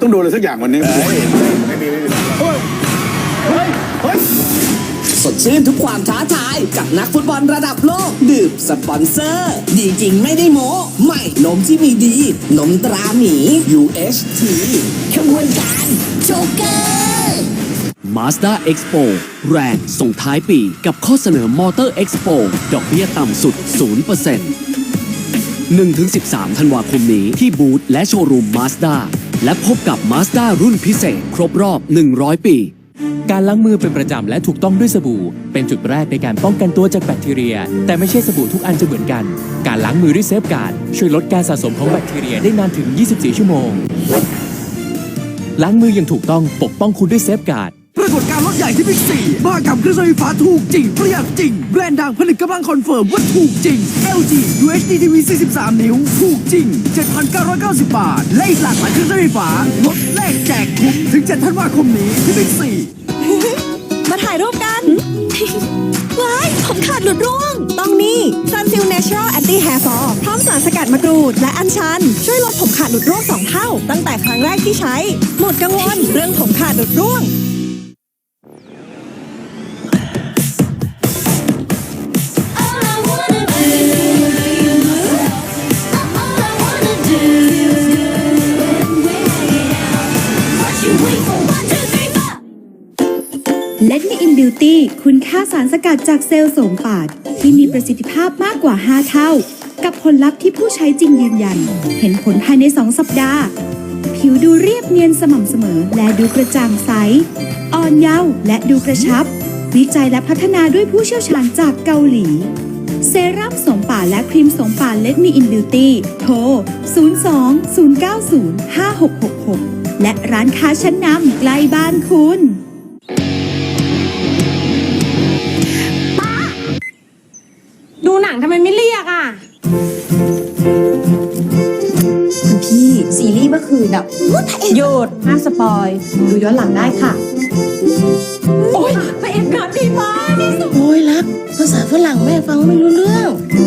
ต้องโดนอะไรสักอย่างวันนี้ไม่มีไม่มีเฮ้ยเฮ้ยเฮ้ยสดชื่นทุกความท้าทายกับนักฟุตบอลระดับโลก ดื่มสปอนเซอร์ ดีจริงไม่ได้โม้ใหม่นมที่มีดี นมตราหมี UHT ขบวนการโจ๊กเกอร์ Mazda Expo แรงส่งท้ายปีกับข้อเสนอ Motor Expo ดอกเบี้ยต่ำสุด 0% 1-13 ธันวาคมนี้ที่บูธและโชว์รูม Mazda และพบกับ Mazda รุ่นพิเศษ ครบรอบ 100 ปี การล้างมือเป็นประจำและถูกต้องด้วยสบู่ เป็นจุดแรกในการป้องกันตัวจากแบคทีเรีย แต่ไม่ใช่สบู่ทุกอันจะเหมือนกัน การล้างมือด้วยเซฟการ์ดช่วยลดการสะสมของแบคทีเรียได้นานถึง 24 ชั่วโมง ล้างมืออย่างถูกต้องปกป้องคุณด้วยเซฟการ์ด รากฏการณ์รถใหญ่ที่บิ๊กซีมหกรรมเครื่องใช้ไฟฟ้าถูกจริง ประหยัดจริง แบรนด์ดังผลิตกำลังคอนเฟิร์มว่าถูกจริง LG UHD TV 43 นิ้ว ถูกจริง 7,990 บาท และอีกหลากหลายเครื่องใช้ไฟฟ้าลดแลกแจกคุ้มถึง 7 ธันวาคมนี้ที่บิ๊กซีมาถ่ายรูปกัน ว้าย ผมขาดหลุดร่วง ต้องนี่ Sunsil Natural Anti Hair Fall พร้อมสารสกัดมะกรูด และอัญชัน ช่วยลดผมขาดหลุดร่วง 2 เท่า ตั้งแต่ครั้งแรกที่ใช้ หมดกังวล เรื่องผมขาดหลุดร่วง และในอินบิวตี้คุณค่าสารสกัดจากเซลล์โสมปาด ที่มีประสิทธิภาพมากกว่า 5 เท่า กับผลลัพธ์ที่ผู้ใช้จริงยืนยัน เห็นผลภายใน 2 สัปดาห์ ผิวดูเรียบเนียนสม่ำเสมอ และดูกระจ่างใส อ่อนเยาว์และดูกระชับ วิจัยและพัฒนาด้วยผู้เชี่ยวชาญจากเกาหลี เซรั่มสมป่าและครีมสมป่าเลดมีอินบิวตี้โทร 02 090 5666 และร้านค้าชั้นนำใกล้บ้านคุณ ทำไมไม่เรียกอะคุณพี่ซีรีส์เมื่อคืนอะอุ๊ยพระเอกหยุดห้ามสปอยดูย้อนหลังได้ค่ะ โอ๊ยพระเอกงานดีมากที่สุดโอ้ยรักภาษาฝรั่งแม่ฟังไม่รู้เรื่องผม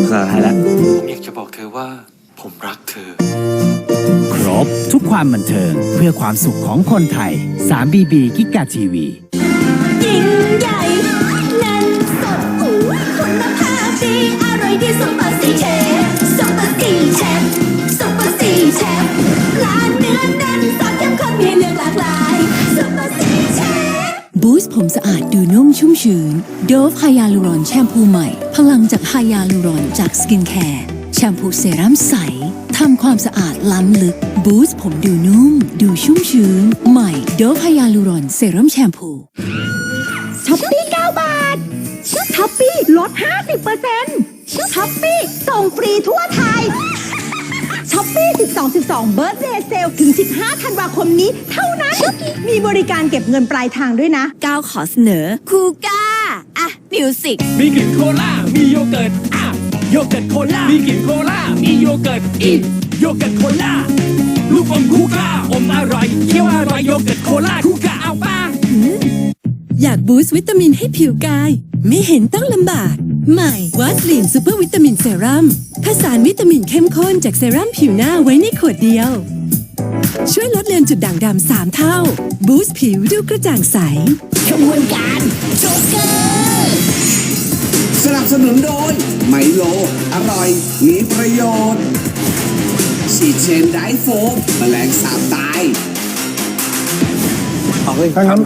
อยากจะบอกเธอว่า ผมรักเธอ ครบทุกความบันเทิงเพื่อความสุขของคนไทย 3BB กิกาทีวียิ่งใหญ่ ยที่ซุปเปอร์ซีเชฟซุปเปอร์ซีเชฟซุปเปอร์ซีเชฟร้านเนื้อแน่นสดเข้มข้นมีให้เลือกหลากหลายซุปเปอร์ซีเชฟบูสต์ผมสะอาดดูนุ่มชุ่มชื้นโดฟไฮยาลูรอนแชมพูใหม่ พลังจากไฮยาลูรอนจากสกินแคร์แชมพูเซรั่มใสทำความสะอาดล้ำลึก บูสต์ผมดูนุ่ม ดูชุ่มชื้น ใหม่โดฟไฮยาลูรอนเซรั่มแชมพูช้อปปี้ 9 บาทช้อปปี้ลด 50% ช้อปปี้ส่งฟรีทั่วไทยช้อปปี้ 12 12เบิร์ d เดย์เซลถึง 15 ธันวาคมนี้ เท่านั้น มีบริการเก็บเงินปลายทางด้วยนะ ก้าวขอเสนอ คูก้า อะ มิวสิก มีกลิ่นโคลา มีโยเกิร์ต อะ โยเกิร์ตโคลา มีกลิ่นโคลา มีโยเกิร์ต อีกโยเกิร์ตโคลา ลูกอมคูก้า อมอร่อย เคี้ยวอร่อยโยเกิร์ตโคลา คูก้าเอาป้าอยากบูสต์วิตามินให้ผิวกาย ไม่เห็นต้องลำบาก ใหม่วัสลีนซูเปอร์วิตามินเซรั่มผสานวิตามินเข้มข้นจากเซรั่มผิวหน้าไว้ในขวดเดียว ช่วยลดเลือนจุดด่างดำสามเท่า บูสต์ผิวดูกระจ่างใสขบวนการโจ๊กเกอร์สนับสนุนโดยไมโล อร่อย มีประโยชน์ฉีดเชนไดโฟมแมลงสาบตายถ้างั้น